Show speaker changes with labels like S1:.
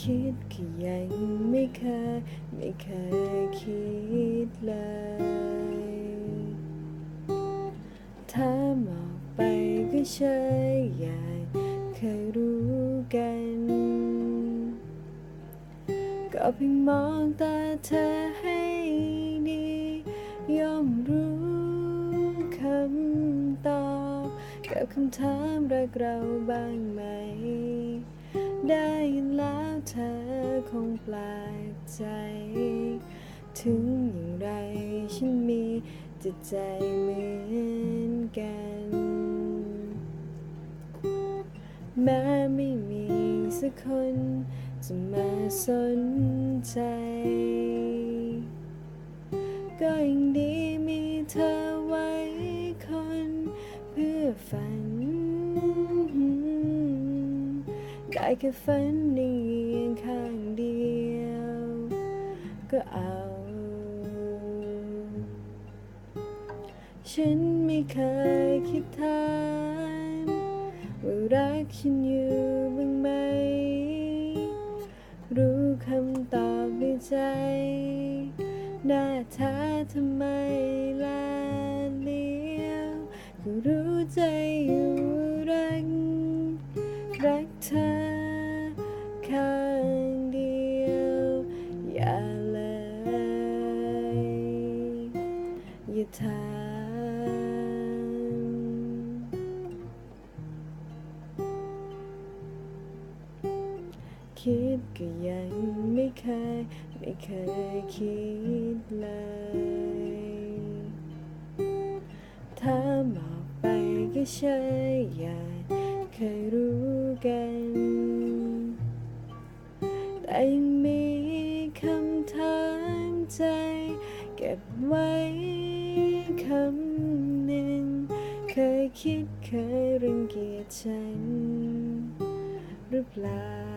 S1: คิดก็ยังไม่เคยไม่เคยคิดเลย ถ้ามออกไปก็เฉยอย่างเคยรู้ ก็เพียงมองตาเธอให้ดีย่อมรู้คำตอบกับคำถามรักเราบ้างไหม ได้ยินแล้วเธอคงแปลกใจ ถึงอย่างไรฉันมีจิตใจเหมือนกัน แม้ไม่มี สักคนจะมาสนใจ ก็ยังดีมีเธอไว้คนเพื่อฝัน ได้แค่ฝันในเพียงข้างเดียว ก็เอาฉันไม่เคยคิดถามว่ารักฉันอยู่ หน้าท้าทำไมลาเลี้ยวก็รู้ใจอยู่รักรักเธอข้างเดียว อย่าเลย อย่าถามคิดก็ยังไม่เคย ไม่เคยคิด ก็ใช่อย่าเคยรู้กัน แต่ยังมีคำถามใจ เก็บไว้คำหนึ่ง เคยคิดเคยรังเกียจฉัน หรือเปล่า